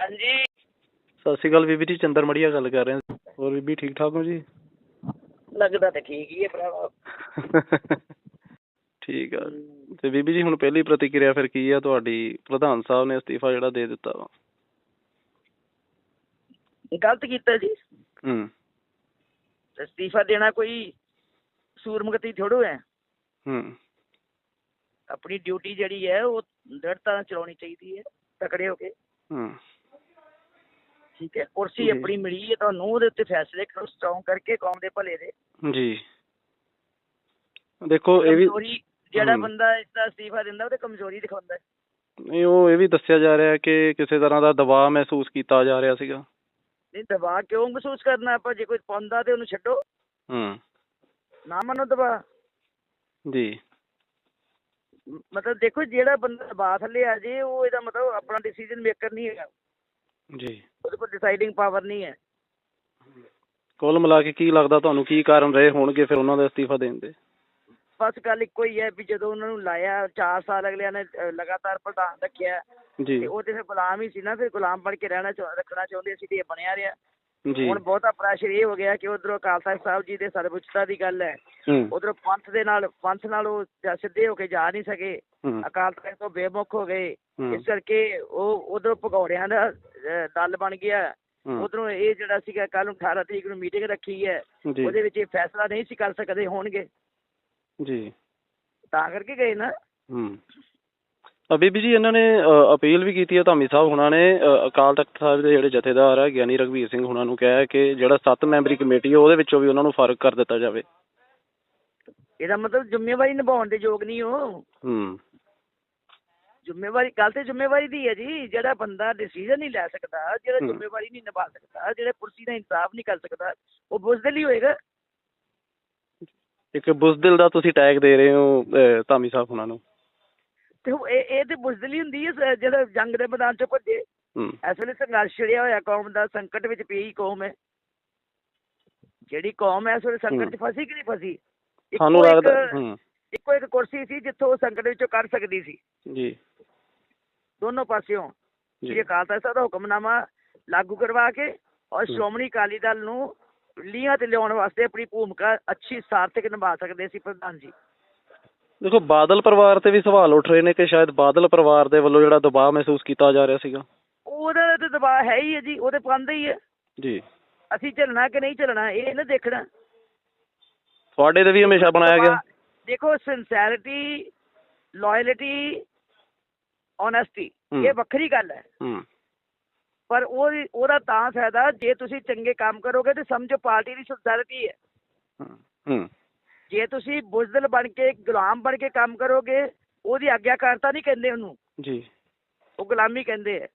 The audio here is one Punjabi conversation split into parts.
ਹਾਂਜੀ। ਸਤਿ ਸ਼੍ਰੀ ਅਕਾਲ ਬੀਬੀ ਜੀ ਚੰਦਰ ਮੜੀਆ ਗੱਲ ਕਰ ਰਹੇ ਹਾਂ। ਹੋਰ ਬੀਬੀ ਠੀਕ ਠਾਕ ਹੋ ਜੀ? ਲੱਗਦਾ ਤਾਂ ਠੀਕ ਹੀ ਹੈ ਭਰਾਵਾ। ਠੀਕ ਆ। ਤੇ ਬੀਬੀ ਜੀ ਹੁਣ ਪਹਿਲੀ ਪ੍ਰਤੀਕਿਰਿਆ ਫਿਰ ਕੀ ਆ? ਤੁਹਾਡੀ ਪ੍ਰਧਾਨ ਸਾਹਿਬ ਨੇ ਅਸਤੀਫਾ ਜਿਹੜਾ ਦੇ ਦਿੱਤਾ ਵਾ। ਗਲਤ ਕੀਤਾ ਜੀ। ਹੂੰ। ਅਸਤੀਫਾ ਦੇਣਾ ਕੋਈ ਸੂਰਮਗਤੀ ਥੋੜੋ ਹੈ। ਹੂੰ। ਆਪਣੀ ਡਿਊਟੀ ਜਿਹੜੀ ਹੈ ਉਹ ਦ੍ਰਿੜਤਾ ਨਾਲ ਚਲਾਉਣੀ ਚਾਹੀਦੀ ਹੈ ਤਕੜੇ ਹੋ ਕੇ। ਹੂੰ। ਠੀਕ ਹੈ। ਕੁਰਸੀ। ਆਪਣੀ ਮਿਲੀ ਹੈ ਤੁਹਾਨੂੰ ਉਹਦੇ ਉੱਤੇ ਫੈਸਲੇ ਕਰੋ ਸਟਰੋਂਗ ਕਰਕੇ ਕੌਮ ਦੇ ਭਲੇ ਦੇ। ਜੀ। ਦੇਖੋ ਇਹ ਵੀ ਕਮਜ਼ੋਰੀ ਜਿਹੜਾ। ਬੰਦਾ ਇਸ ਦਾ ਅਸਤੀਫਾ ਦਿੰਦਾ ਉਹਦੇ ਕਮਜ਼ੋਰੀ ਦਿਖਾਉਂਦਾ ਹੈ। ਨਹੀਂ ਉਹ ਇਹ ਵੀ ਦੱਸਿਆ ਜਾ ਰਿਹਾ ਕਿ ਕਿਸੇ ਤਰ੍ਹਾਂ ਦਾ ਦਬਾਅ ਮਹਿਸੂਸ ਕੀਤਾ ਜਾ ਰਿਹਾ ਸੀਗਾ। ਨਹੀਂ ਦਬਾਅ ਕਿਉਂ ਮਹਿਸੂਸ ਕਰਨਾ? ਆਪਾਂ ਜੇ ਕੋਈ ਪਾਉਂਦਾ ਤੇ ਉਹਨੂੰ ਛੱਡੋ। ਹੂੰ ਨਾ ਮੰਨੋ ਦਬਾਅ। ਜੀ। ਮਤਲਬ ਦੇਖੋ ਜਿਹੜਾ ਬੰਦਾ ਦਬਾਅ ਥੱਲੇ ਆ ਜੇ ਉਹ ਇਹਦਾ ਮਤਲਬ ਆਪਣਾ ਡਿਸੀਜਨ ਮੇਕਰ ਨਹੀਂ ਹੈਗਾ। ਜੀ। ਉਹਦੇ ਕੋਲ ਡਿਸਾਈਡਿੰਗ ਪਾਵਰ ਨਹੀਂ ਹੈ। ਕੁੱਲ ਮਿਲਾ ਕੇ ਕੀ ਲੱਗਦਾ ਤੁਹਾਨੂੰ ਕੀ ਕਾਰਨ ਰਹੇ ਹੋਣਗੇ ਫਿਰ ਉਹਨਾਂ ਦਾ ਅਸਤੀਫਾ ਦੇਣ ਦੇ? ਬਸ ਗੱਲ ਇੱਕੋ ਹੀ ਹੈ ਵੀ ਜਦੋਂ ਉਹਨਾਂ ਨੂੰ ਲਾਇਆ 4 ਸਾਲ ਅਗਲਿਆਂ ਨੇ ਅਹ, ਲਗਾਤਾਰ ਪ੍ਰਧਾਨ ਰੱਖਿਆ ਜੀ। ਤੇ ਉਹ ਤੇ ਫਿਰ ਗੁਲਾਮ ਹੀ ਸੀ ਨਾ ਫਿਰ ਗੁਲਾਮ ਬਣ ਕੇ ਰਹਿਣਾ ਚਾਹ ਰੱਖਣਾ ਚਾਹੁੰਦੇ ਸੀ ਤੇ ਇਹ ਬਣਿਆ ਰਿਹਾ। ਜੀ। ਹੁਣ ਬਹੁਤਾ ਪ੍ਰੈਸ਼ਰ ਇਹ ਹੋ ਗਿਆ ਕਿ ਉਧਰੋਂ ਅਕਾਲ ਤਖਤ ਸਾਹਿਬ ਜੀ ਦੇ ਸਰਵਉੱਚਤਾ ਦੀ ਗੱਲ ਹੈ। ਹੂੰ। ਉਧਰੋਂ ਪੰਥ ਦੇ ਨਾਲ ਪੰਥ ਨਾਲ ਉਹ ਜਾ- ਸਿੱਧੇ ਹੋ ਕੇ ਜਾ ਨਹੀਂ ਸਕੇ। ਹੂੰ। ਅਕਾਲ ਤਖਤ ਤੋਂ ਬੇਮੁਖ ਹੋ ਗਏ। ਹੂੰ। ਇਸ ਕਰਕੇ ਉਹ ਉਧਰੋਂ ਭਗੌੜਿਆਂ ਦਾ ਦਲ ਬਣ ਗਿਆ। ਉਧਰੋਂ ਇਹ ਜਿਹੜਾ ਸੀਗਾ ਕੱਲ ਨੂੰ 18 ਤਰੀਕ ਨੂੰ ਮੀਟਿੰਗ ਰੱਖੀ ਹੈ। ਉਹਦੇ ਵਿੱਚ ਇਹ ਫੈਸਲਾ ਨਹੀਂ ਸੀ ਕਰ ਸਕਦੇ ਹੋਣਗੇ। ਜੀ। ਤਾਂ ਕਰਕੇ ਗਏ ਨਾ। ਹੂੰ। ਬੀਬੀ ਜੀ ਇਹਨਾਂ ਨੇ ਅਪੀਲ ਵੀ ਕੀਤੀ ਹੈ ਧਾਮੀ ਸਾਹਿਬ ਹੁਣਾਂ ਨੇ ਅਕਾਲ ਤਖਤ ਸਾਹਿਬ ਦੇ ਜਿਹੜੇ ਜਥੇਦਾਰ ਆ ਗਿਆਨੀ ਰਘਵੀਰ ਸਿੰਘ ਹੁਣਾਂ ਨੂੰ ਕਿਹਾ ਕਿ ਜਿਹੜਾ 7 ਮੈਂਬਰੀ ਕਮੇਟੀ ਹੈ ਉਹਦੇ ਵਿੱਚੋਂ ਵੀ ਉਹਨਾਂ ਨੂੰ ਫ਼ਰਕ ਕਰ ਦਿੱਤਾ ਜਾਵੇ। ਇਹਦਾ ਮਤਲਬ ਜ਼ਿੰਮੇਵਾਰੀ ਨਿਭਾਉਣ ਦੇ ਯੋਗ ਨਹੀਂ ਉਹ। ਹੂੰ। ਜ਼ਿੰਮੇਵਾਰੀ ਗੱਲ ਤੇ ਜ਼ਿੰਮੇਵਾਰੀ ਦੀ ਹੈ ਜੀ ਜਿਹੜਾ ਬੰਦਾ ਡਿਸੀਜਨ ਨਹੀਂ ਲੈ ਸਕਦਾ ਜਿਹੜਾ। ਜ਼ਿੰਮੇਵਾਰੀ ਨਹੀਂ ਨਿਭਾ ਸਕਦਾ ਜਿਹੜਾ ਕੁਰਸੀ ਦਾ ਇਨਸਾਫ ਨਹੀਂ ਕਰ ਸਕਦਾ ਉਹ ਬੁਜ਼ਦਿਲ ਹੀ ਹੋਏਗਾ। ਇੱਕ ਬੁਜ਼ਦਿਲ ਦਾ ਤੁਸੀਂ ਟੈਗ ਦੇ ਰਹੇ ਹੋ ਧਾਮੀ ਸਾਹਿਬ ਹੁਣਾਂ ਨੂੰ। ਤੇ ਇਹ ਇਹ ਤੇ ਬੁਜ਼ਦਿਲ ਹੀ ਹੁੰਦੀ ਹੈ ਜਿਹੜਾ ਜੰਗ ਦੇ ਮੈਦਾਨ ਚੋਂ ਭੱਜੇ। ਇਸ ਵੇਲੇ ਸੰਘਰਸ਼ ਛਿੜਿਆ ਹੋਇਆ ਕੌਮ ਦਾ ਸੰਕਟ ਵਿੱਚ ਪਈ ਕੌਮ ਹੈ। ਜਿਹੜੀ ਕੌਮ ਹੈ ਇਸ ਵੇਲੇ ਸੰਕਟ 'ਚ ਫਸੀ ਕਿ ਨਹੀਂ ਫਸੀ? ਸਾਨੂੰ ਲੱਗਦਾ ਹੂੰ। ਇੱਕੋ ਇੱਕ ਕੁਰਸੀ ਸੀ ਜਿੱਥੋਂ ਉਹ ਸੰਕਟ ਵਿੱਚੋਂ ਕੱਢ ਸਕਦੀ ਸੀ। ਜੀ। ਦੋਨੋਂ ਪਾਸਿਓਂ। ਜੀ। ਇਹ ਅਕਾਲ ਤਖਤ ਸਾਹਿਬ ਦਾ ਹੁਕਮਨਾਮਾ ਲਾਗੂ ਕਰਵਾ ਕੇ ਔਰ। ਸ਼੍ਰੋਮਣੀ ਅਕਾਲੀ ਦਲ ਨੂੰ ਲੀਹਾਂ ਤੇ ਲਿਆਉਣ ਵਾਸਤੇ ਆਪਣੀ ਭੂਮਿਕਾ ਅੱਛੀ ਸਾਰਥਕ ਨਿਭਾ ਸਕਦੇ ਸੀ ਪ੍ਰਧਾਨ ਜੀ। ਦੇਖੋ ਬਾਦਲ ਪਰਿਵਾਰ ਤੇ ਵੀ ਸਵਾਲ ਉੱਠ ਰਹੇ ਨੇ ਕਿ ਸ਼ਾਇਦ ਬਾਦਲ ਪਰਿਵਾਰ ਦੇ ਵੱਲੋਂ ਜਿਹੜਾ ਦਬਾਅ ਮਹਿਸੂਸ ਕੀਤਾ ਜਾ ਰਿਹਾ ਸੀਗਾ। ਉਹਦਾ ਤੇ ਦਬਾਅ ਹੈ ਹੀ ਹੈ ਜੀ ਉਹਦੇ ਪਾਉਂਦੇ ਹੀ ਹੈ। ਜੀ। ਅਸੀਂ ਚੱਲਣਾ ਕਿ ਨਹੀਂ ਚੱਲਣਾ ਇਹ ਨਾ ਦੇਖਣਾ। ਤੁਹਾਡੇ ਤੇ ਵੀ ਹਮੇਸ਼ਾ ਬਣਾਇਆ ਗਿਆ। ਦੇਖੋ ਸਿੰਸੈਰਿਟੀ ਲਾਇਲਟੀ ਓਨੈਸਟੀ ਹਮ। ਇਹ ਵੱਖਰੀ ਗੱਲ ਹੈ ਹੂੰ ਪਰ ਉਹ ਉਹਦਾ ਤਾਂ ਫਾਇਦਾ ਜੇ ਤੁਸੀਂ ਚੰਗੇ ਕੰਮ ਕਰੋਗੇ ਤੇ ਸਮਝੋ ਪਾਰਟੀ ਦੀ ਸਿੰਸੈਰਿਟੀ ਹੈ ਹੂੰ, ਹੂੰ ਜੇ ਤੁਸੀਂ ਬੁਜ਼ਦਲ ਬਣ ਕੇ ਗੁਲਾਮ ਬਣ ਕੇ ਕੰਮ ਕਰੋਗੇ ਉਹਦੀ ਆਗਿਆਕਾਰਤਾ ਨਹੀਂ ਕਹਿੰਦੇ ਉਹਨੂੰ ਜੀ ਉਹ ਗੁਲਾਮੀ ਕਹਿੰਦੇ ਆ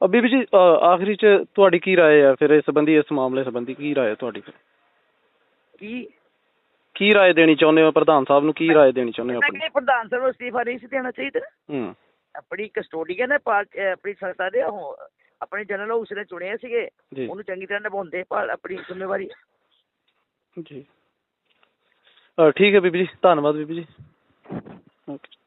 ਅ ਬੀਬੀ ਜੀ ਅ, ਆਖਰੀ ਚ ਤੁਹਾਡੀ ਕੀ رائے ਹੈ ਫਿਰ ਇਸ ਸੰਬੰਧੀ ਇਸ ਮਾਮਲੇ ਸੰਬੰਧੀ ਕੀ رائے ਹੈ ਤੁਹਾਡੀ ਫਿਰ ਕੀ ਕੀ رائے ਦੇਣੀ ਚਾਹੁੰਦੇ ਹੋ ਪ੍ਰਧਾਨ ਸਾਹਿਬ ਨੂੰ ਕੀ رائے ਦੇਣੀ ਚਾਹੁੰਦੇ ਹੋ ਮੈਂ ਆਪਣੀ ਕਿ ਪ੍ਰਧਾਨ ਸਾਹਿਬ ਨੂੰ ਅਸਤੀਫਾ ਨਹੀਂ ਸੀ ਦੇਣਾ ਚਾਹੀਦਾ ਹੂੰ ਆਪਣੀ ਕਸਟੋਡੀਅਨ ਹੈ ਪਾਰਟ- ਅਹ ਆਪਣੀ ਸੰਸਥਾ ਦੇ ਉਹ ਆਪਣੇ ਜਨਰਲ ਹਾਊਸ ਨੇ ਚੁਣੇ ਸੀਗੇ ਜੀ ਉਹਨੂੰ ਚੰਗੀ ਤਰ੍ਹਾਂ ਨਿਭਾਉਂਦੇ ਪਰ ਆਪਣੀ ਜ਼ਿੰਮੇਵਾਰੀ ਜੀ ਅ, ਠੀਕ ਹੈ ਬੀਬੀ ਜੀ ਧੰਨਵਾਦ ਬੀਬੀ ਜੀ ਓਕੇ